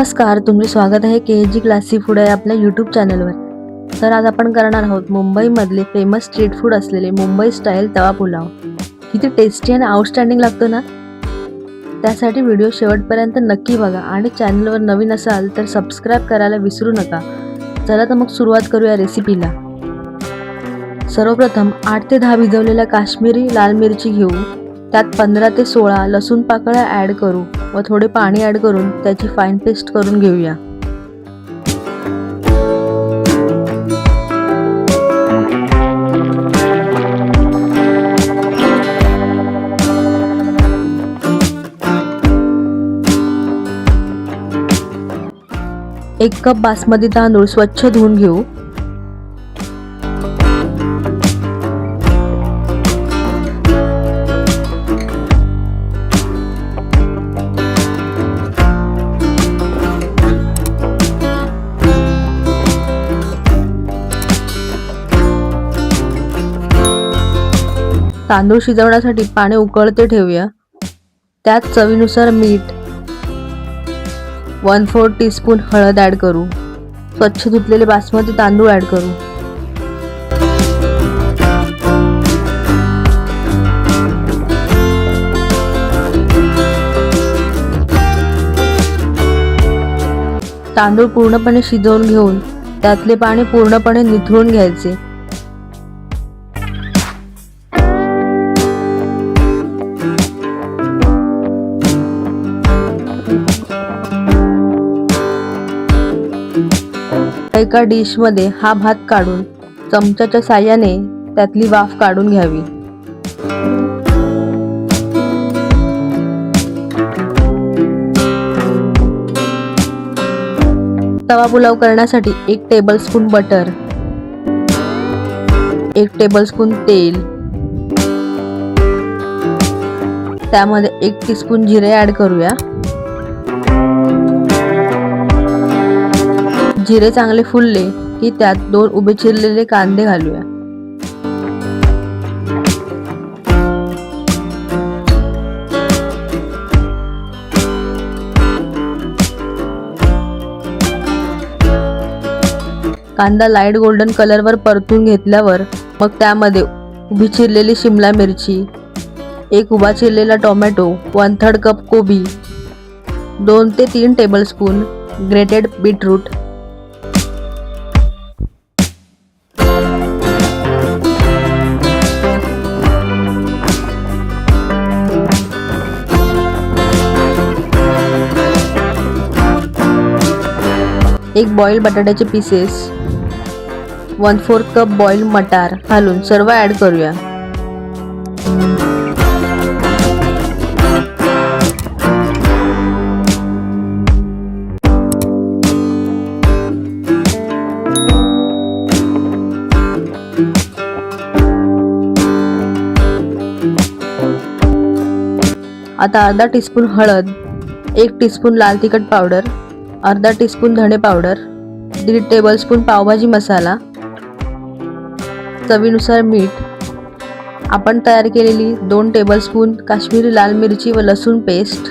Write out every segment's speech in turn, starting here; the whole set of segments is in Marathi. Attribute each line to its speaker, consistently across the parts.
Speaker 1: नमस्कार तुमचे स्वागत आहे के जी क्लासी फूड आहे आपल्या यूट्यूब चॅनलवर तर आज आपण करणार आहोत मुंबईमधले फेमस स्ट्रीट फूड असलेले मुंबई स्टाईल तवा पुलाव. किती टेस्टी आणि आउटस्टँडिंग लागतो ना? त्यासाठी व्हिडिओ शेवटपर्यंत नक्की बघा आणि चॅनलवर नवीन असाल तर सबस्क्राईब करायला विसरू नका. चला तर मग सुरुवात करूया रेसिपीला सर्वप्रथम आठ ते दहा भिजवलेल्या काश्मीरी लाल मिरची घेऊ. त्यात पंधरा ते सोळा लसूण पाकळ्या ॲड करू. व थोडे पाणी ॲड करून त्याची फाईन पेस्ट करून घेऊया. एक कप बासमती तांदूळ स्वच्छ धुवून घेऊ. तांदूळ शिजवण्यासाठी पाणी उकळते ठेवूया. त्यात चवीनुसार मीठ वन फोर टीस्पून हळद ॲड करू. स्वच्छ धुतलेले बासमती तांदूळ ॲड करू. तांदूळ पूर्णपणे शिजवून घेऊन त्यातले पाणी पूर्णपणे निथळून घ्यायचे. एका डिशमध्ये हा भात काढून चमच्याच्या साह्याने त्यातली वाफ काढून घ्यावी. तवा पुलाव करण्यासाठी एक टेबलस्पून बटर एक टेबलस्पून तेल त्यामध्ये एक टीस्पून जिरे ॲड करूया. जिरे चांगले फुलले की त्यात दोन उभे चिरलेले कांदे घालूया. कांदा लाइट गोल्डन कलरवर परतून घेतल्यावर मग त्यामध्ये उभी चिरलेली शिमला मिरची एक उभा चिरलेला टोमॅटो वन थर्ड कप कोबी दोन ते तीन टेबलस्पून ग्रेटेड बीटरूट एक बॉईल बटाट्याचे pieces one fourth cup boil मटार घालून सर्व ॲड करूया. आता अर्धा टीस्पून हळद एक टीस्पून लाल तिखट पावडर अर्धा टीस्पून धणे पावडर दीड टेबलस्पून पावभाजी मसाला चवीनुसार मीठ. आपण तयार केलेली दोन टेबलस्पून काश्मीरी लाल मिरची व लसूण पेस्ट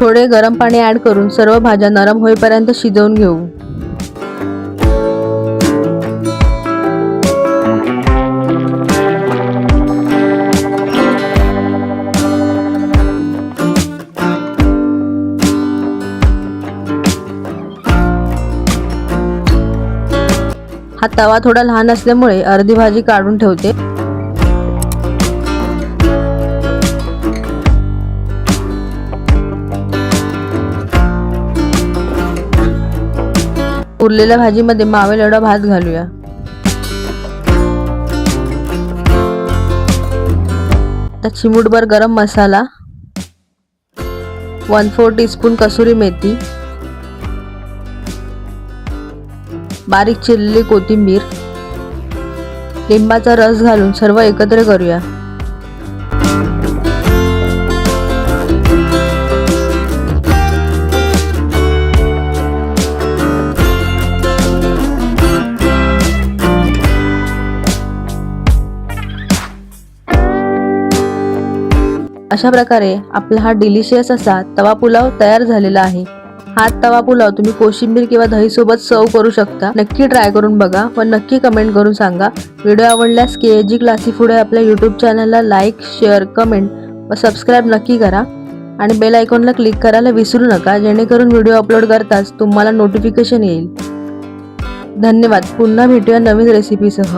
Speaker 1: थोडे गरम पाणी ॲड करून सर्व भाज्या नरम होईपर्यंत शिजवून घेऊ. हा तवा थोडा लहान असल्यामुळे अर्धी भाजी काढून ठेवते. उरलेल्या भाजीमध्ये मावेल एवढा भात घालूया. आता चिमूटभर garam masala one four teaspoon kasuri methi बारीक चिरलेली कोथिंबीर लिंबाचा रस घालून सर्व एकत्र करूया. अशा प्रकारे आपला हा डिलिशियस असा तवा पुलाव तयार झालेला आहे. हात तवा पुलाव तुम्ही कोशिंबीर किंवा दही सोबत सर्व करू शकता. नक्की ट्राय करून बघा व नक्की कमेंट करून सांगा. व्हिडिओ आवडल्यास के जी क्लासी फूड आपल्या यूट्यूब चॅनलला लाईक शेअर कमेंट व सबस्क्राईब नक्की करा. आणि बेल आयकॉनला क्लिक करायला विसरू नका जेणेकरून व्हिडिओ अपलोड करताच तुम्हाला नोटिफिकेशन येईल. धन्यवाद पुन्हा भेटूया नवीन रेसिपीसह